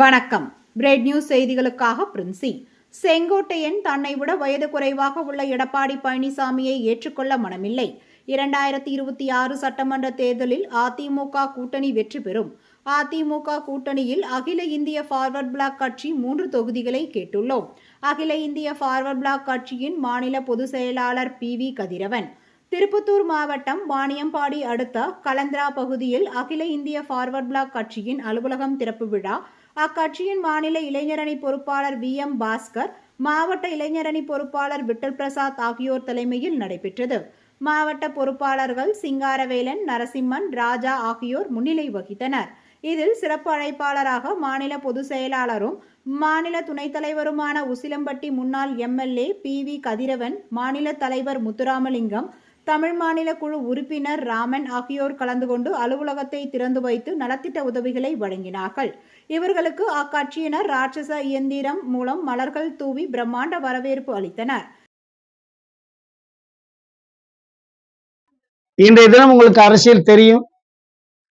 வணக்கம். பிரேட் நியூஸ் செய்திகளுக்காக பிரின்சி. செங்கோட்டையன் தன்னை விட வயது குறைவாக உள்ள எடப்பாடி பழனிசாமியை ஏற்றுக்கொள்ள மனமில்லை. இரண்டாயிரத்தி இருபத்தி ஆறு சட்டமன்ற தேர்தலில் அதிமுக கூட்டணி வெற்றி பெறும். அதிமுக கூட்டணியில் அகில இந்திய ஃபார்வர்ட் பிளாக் கட்சி மூன்று தொகுதிகளை கேட்டுள்ளோம். அகில இந்திய ஃபார்வர்ட் பிளாக் கட்சியின் மாநில பொதுச் செயலாளர் பி. வி. கதிரவன். திருப்பத்தூர் மாவட்டம் வாணியம்பாடி அடுத்த கலந்திரா பகுதியில் அகில இந்திய ஃபார்வர்ட் பிளாக் கட்சியின் அலுவலகம் திறப்பு விழா அக்கட்சியின் மாநில இளைஞரணி பொறுப்பாளர் வி. எம். பாஸ்கர் மாவட்ட இளைஞரணி பொறுப்பாளர் விட்டல் பிரசாத் ஆகியோர் தலைமையில் நடைபெற்றது. மாவட்ட பொறுப்பாளர்கள் சிங்காரவேலன் நரசிம்மன் ராஜா ஆகியோர் முன்னிலை வகித்தனர். இதில் சிறப்பு அழைப்பாளராக மாநில பொதுச் செயலாளரும் மாநில துணைத் தலைவருமான உசிலம்பட்டி முன்னாள் எம்எல்ஏ பி. வி. கதிரவன் மாநில தலைவர் முத்துராமலிங்கம் தமிழ் மாநில குழு உறுப்பினர் ராமன் ஆகியோர் கலந்து கொண்டு அலுவலகத்தை திறந்து வைத்து நலத்திட்ட உதவிகளை வழங்கினார்கள். இவர்களுக்கு அக்கட்சியினர் ராட்சச இயந்திரம் மூலம் மலர்கள் தூவி பிரம்மாண்ட வரவேற்பு அளித்தனர். இன்றைய தினம் உங்களுக்கு அரசியல் தெரியும்.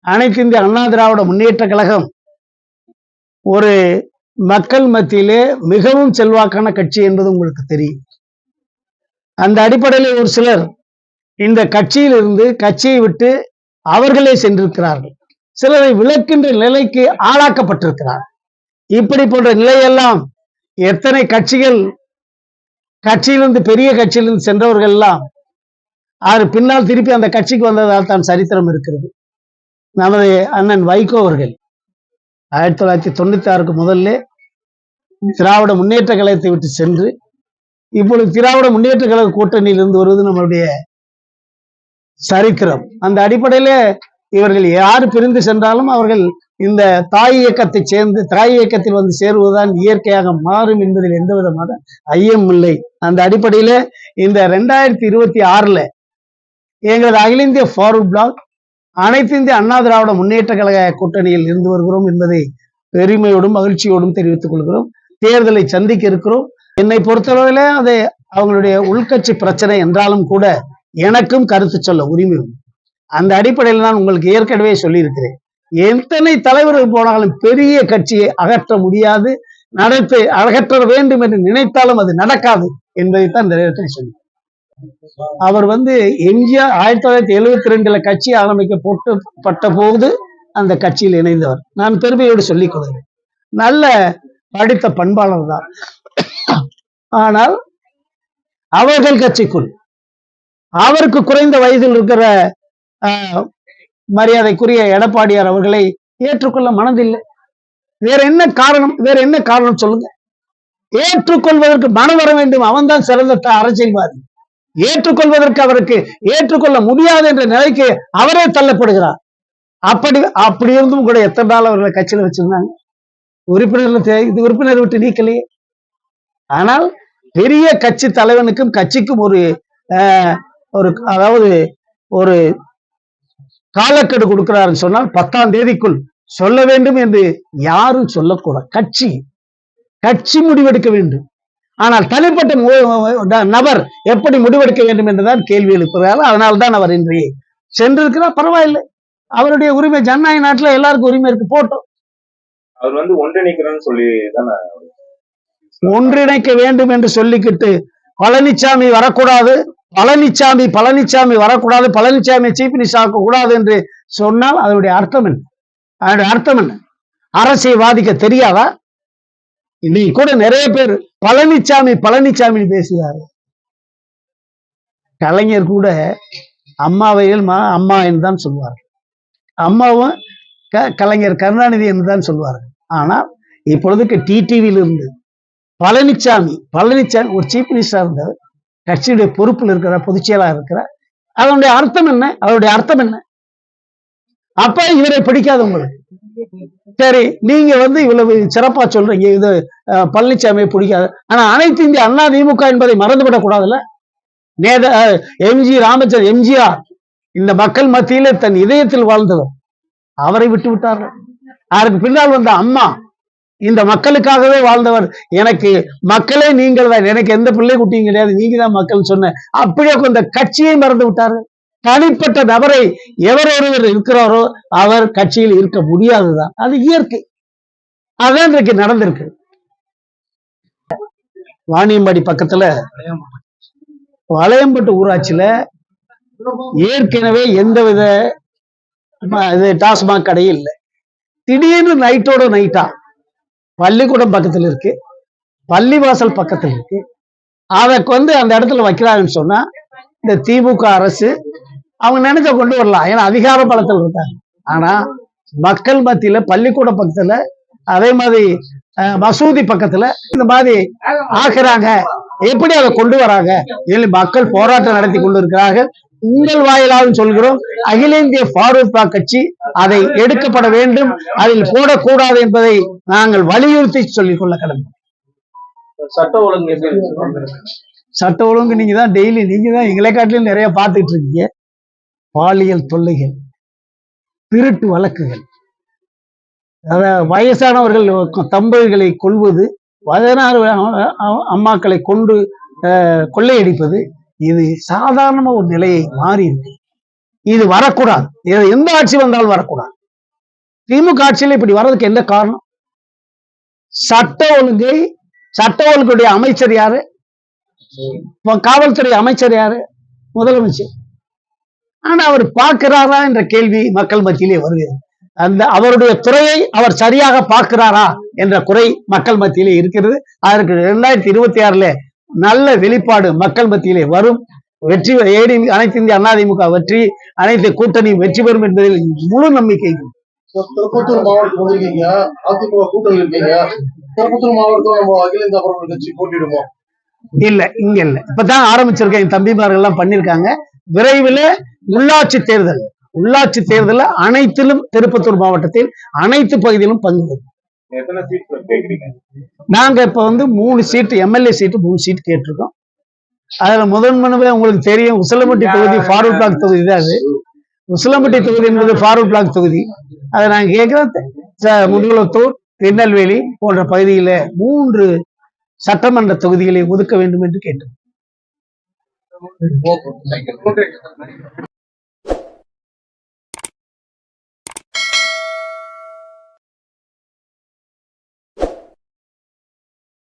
அனைத்து இந்திய அண்ணா திராவிட முன்னேற்ற கழகம் ஒரு மக்கள் மத்தியிலே மிகவும் செல்வாக்கான கட்சி என்பது உங்களுக்கு தெரியும். அந்த அடிப்படையில் ஒரு சிலர் இந்த கட்சியிலிருந்து கட்சியை விட்டு அவர்களே சென்றிருக்கிறார்கள். சிலரை விளக்கின்ற நிலைக்கு ஆளாக்கப்பட்டிருக்கிறார். இப்படி போன்ற நிலையெல்லாம் எத்தனை கட்சிகள் கட்சியிலிருந்து பெரிய கட்சியிலிருந்து சென்றவர்கள் எல்லாம் அவர் பின்னால் திருப்பி அந்த கட்சிக்கு வந்ததால் தான் சரித்திரம் இருக்கிறது. நமது அண்ணன் வைகோ அவர்கள் ஆயிரத்தி தொள்ளாயிரத்தி தொண்ணூத்தி ஆறுக்கு முதல்ல திராவிட முன்னேற்ற கழகத்தை விட்டு சென்று இப்பொழுது திராவிட முன்னேற்ற கழக கூட்டணியில் இருந்து வருவது நம்மளுடைய சரித்திரம். அந்த அடிப்படையில இவர்கள் யார் பிரிந்து சென்றாலும் அவர்கள் இந்த தாய் இயக்கத்தை சேர்ந்து தாய் இயக்கத்தில் வந்து சேருவதுதான் இயற்கையாக மாறும் என்பதில் எந்த விதமான ஐயம் இல்லை. அந்த அடிப்படையில இந்த ரெண்டாயிரத்தி இருபத்தி ஆறுல எங்களது அகில இந்திய ஃபார்வர்ட் பிளாக் அனைத்து இந்திய அண்ணா திராவிட முன்னேற்ற கழக கூட்டணியில் இருந்து வருகிறோம் என்பதை பெருமையோடும் மகிழ்ச்சியோடும் தெரிவித்துக் கொள்கிறோம். தேர்தலை சந்திக்க இருக்கிறோம். என்னை பொறுத்தளவில் அது அவங்களுடைய உள்கட்சி பிரச்சனை என்றாலும் கூட எனக்கும் கருத்து சொல்ல உரிமை உண்டு. அந்த அடிப்படையில் நான் உங்களுக்கு ஏற்கனவே சொல்லியிருக்கிறேன். எத்தனை தலைவர்கள் போனாலும் பெரிய கட்சியை அகற்ற முடியாது நடத்தை அகற்ற வேண்டும் என்று நினைத்தாலும் அது நடக்காது என்பதைத்தான் இந்த நேரத்தில் சொன்னார் அவர் வந்து எம்ஜிஆர் ஆயிரத்தி தொள்ளாயிரத்தி எழுபத்தி ரெண்டுல கட்சி ஆரம்பிக்கப்பட்ட போது அந்த கட்சியில் இணைந்தவர். நான் பெருமையோடு சொல்லிக் கொள்கிறேன். நல்ல படித்த பண்பாளர் தான். ஆனால் அவர்கள் கட்சிக்குள் அவருக்கு குறைந்த வயதில் இருக்கிற மரியாதைக்குரிய எடப்பாடியார் அவர்களை ஏற்றுக்கொள்ள மனதில்லை. வேற என்ன காரணம் வேற என்ன காரணம் சொல்லுங்க. ஏற்றுக்கொள்வதற்கு மனம் வர வேண்டும். அவன்தான் சிறந்த அரசியல்வாதி. ஏற்றுக்கொள்வதற்கு அவருக்கு ஏற்றுக்கொள்ள முடியாது என்ற நிலைக்கு அவரே தள்ளப்படுகிறார். அப்படி அப்படி இருந்தும் கூட எத்தனை நாள் அவர்களை கட்சியில் வச்சிருந்தாங்க? உறுப்பினர்கள் இது உறுப்பினர் விட்டு நீக்கலையே. ஆனால் பெரிய கட்சி தலைவனுக்கும் கட்சிக்கும் ஒரு ஒரு அதாவது ஒரு காலக்கெடு கொடுக்கிறாருன்னு சொன்னால் பத்தாம் தேதிக்குள் சொல்ல வேண்டும் என்று யாரும் சொல்லக்கூடாது கட்சி கட்சி முடிவெடுக்க வேண்டும். ஆனால் தனிப்பட்ட நபர் எப்படி முடிவெடுக்க வேண்டும் என்றுதான் கேள்வி எழுப்புகிறார் அதனால்தான் அவர் இன்றைய சென்றிருக்கிறார். பரவாயில்லை. அவருடைய உரிமை ஜனநாயக நாட்டுல எல்லாருக்கும் உரிமை இருக்கு. போட்டோம். அவர் வந்து ஒன்றிணைக்கிறேன்னு சொல்லி ஒன்றிணைக்க வேண்டும் என்று சொல்லிக்கிட்டு பழனிசாமி வரக்கூடாது. பழனிசாமி பழனிசாமி வரக்கூடாது பழனிசாமி சீஃப் மினிஸ்டர் ஆக்க கூடாது என்று சொன்னால் அதனுடைய அர்த்தம் என்ன? அதனுடைய அர்த்தம் என்ன? வாதிக்க தெரியாதா? இன்னைக்கு கூட நிறைய பேர் பழனிசாமி பழனிசாமி பேசுகிறாரு கலைஞர் கூட அம்மாவையில் அம்மா என்று தான் சொல்வார் அம்மாவும் கலைஞர் கருணாநிதி என்று தான் சொல்வார்கள். ஆனால் இப்பொழுதுக்கு டிடிவியில் இருந்து பழனிசாமி பழனிசாமி ஒரு சீஃப் மினிஸ்டர் இருந்தவர் கட்சியுடைய பொறுப்பில் இருக்கிற பொதுச்செயலாக இருக்கிற அதனுடைய அர்த்தம் என்ன? அதனுடைய அர்த்தம் என்ன? அப்ப இவரை பிடிக்காத உங்களுக்கு சரி நீங்க வந்து இவ்வளவு சிறப்பா சொல்றீங்க. இது பழனிசாமியை பிடிக்காது ஆனா அனைத்து இந்திய அண்ணா திமுக என்பதை மறந்துவிடக் கூடாதுல்ல நேத எம்ஜி ராமச்சந்திரன் எம்ஜிஆர் இந்த மக்கள் மத்தியில தன் இதயத்தில் வாழ்ந்தவர். அவரை விட்டு விட்டார்கள் அதற்கு பின்னால் வந்த அம்மா இந்த மக்களுக்காகவே வாழ்ந்தவர் எனக்கு மக்களே நீங்கள் தான். எனக்கு எந்த பிள்ளை குட்டியும் கிடையாது. நீங்க தான் மக்கள் சொன்ன. அப்படியே அந்த கட்சியை மறந்து விட்டாரு தனிப்பட்ட நபரை எவர் ஒருவர் இருக்கிறாரோ அவர் கட்சியில் இருக்க முடியாதுதான். அது இயற்கை. அதான் இன்றைக்கு நடந்திருக்கு. வாணியம்பாடி பக்கத்துல வளையம்பட்டு ஊராட்சியில ஏற்கனவே எந்தவித ம- இது டாஸ்மாக் கடையும் இல்லை. திடீர்னு நைட்டோட நைட்டா பள்ளிக்கூடம் பக்கத்துல இருக்கு. பள்ளிவாசல் பக்கத்துல இருக்கு. அதை வந்து அந்த இடத்துல வைக்கிறாங்கன்னு சொன்னா இந்த திமுக அரசு அவங்க நினைச்ச கொண்டு வரலாம். ஏன்னா அதிகார பலத்தில் இருக்காங்க. ஆனா மக்கள் மத்தியில பள்ளிக்கூடம் பக்கத்துல அதே மாதிரி மசூதி பக்கத்துல இந்த மாதிரி ஆக்குறாங்க. எப்படி அதை கொண்டு வராங்க? மக்கள் போராட்டம் நடத்தி கொண்டு இருக்கிறார்கள்? உங்கள் வாயிலாக சொல்கிறோம். அகில இந்திய பிளாக் கட்சி அதை எடுக்கப்பட வேண்டும். அதில் போடக்கூடாது என்பதை நாங்கள் வலியுறுத்தி சொல்லிக் கொள்ள கடமை. சட்ட ஒழுங்கு சட்ட ஒழுங்கு நீங்க தான் டெய்லி நீங்க தான் எங்களை காட்டிலும் நிறைய பார்த்துட்டு இருக்கீங்க. பாலியல் தொல்லைகள் திருட்டு வழக்குகள். அதாவது வயசானவர்கள் தம்பதிகளை கொள்வது அ- அம்மாக்களை கொண்டு கொள்ளையடிப்பது இது சாதாரண ஒரு நிலையை மாறி இருக்கு. இது வரக்கூடாது. இது எந்த ஆட்சி வந்தாலும் வரக்கூடாது. திமுக ஆட்சியில் இப்படி வர்றதுக்கு என்ன காரணம்? சட்ட ஒழுங்கை சட்ட ஒழுங்குடைய அமைச்சர் யாரு? காவல்துறை அமைச்சர் யாரு? முதலமைச்சர். ஆனா அவர் பார்க்கிறாரா என்ற கேள்வி மக்கள் மத்தியிலே வருகிறது. அந்த அவருடைய துறையை அவர் சரியாக பார்க்கிறாரா என்ற குறை மக்கள் மத்தியிலே இருக்கிறது. அதற்கு இரண்டாயிரத்தி இருபத்தி ஆறுல நல்ல வெளிப்பாடு மக்கள் மத்தியிலே வரும். வெற்றி ஏடி அனைத்து இந்திய அதிமுக வெற்றி அனைத்து கூட்டணியும் வெற்றி பெறும் என்பதில் முழு நம்பிக்கை. திருப்பத்தூர் மாவட்டத்துக்கு வந்திருக்கீங்க. அதிமுக கூட்டணி இருக்கீங்க. திருப்பத்தூர் மாவட்டத்துல நம்ம அகில இந்திய பரவல் கட்சி போட்டிடுமோ இல்ல இங்க இல்ல. இப்பதான் ஆரம்பிச்சிருக்கேன் என் தம்பிமார்கள் எல்லாம் பண்ணிருக்காங்க விரைவில் உள்ளாட்சி தேர்தல். உள்ளாட்சி தேர்தலில் அனைத்திலும் திருப்பத்தூர் மாவட்டத்தில் அனைத்து பகுதியிலும் பங்கு பெறும். நாங்க இப்ப வந்து மூணு சீட்டு எம்எல்ஏ சீட்டு மூணு சீட் கேட்டிருக்கோம். அதுல முதன் மனுவே உங்களுக்கு தெரியும் உசிலம்பட்டி தொகுதி ஃபாரூக் பிளாக் தொகுதி தான் அது. உசிலம்பட்டி தொகுதி என்பது ஃபாரூக் பிளாக் தொகுதி. அதை நாங்க கேட்கிறோம் முதுகுளத்தூர் திருநெல்வேலி போன்ற பகுதியில மூன்று சட்டமன்ற தொகுதிகளை ஒதுக்க வேண்டும் என்று கேட்டோம்.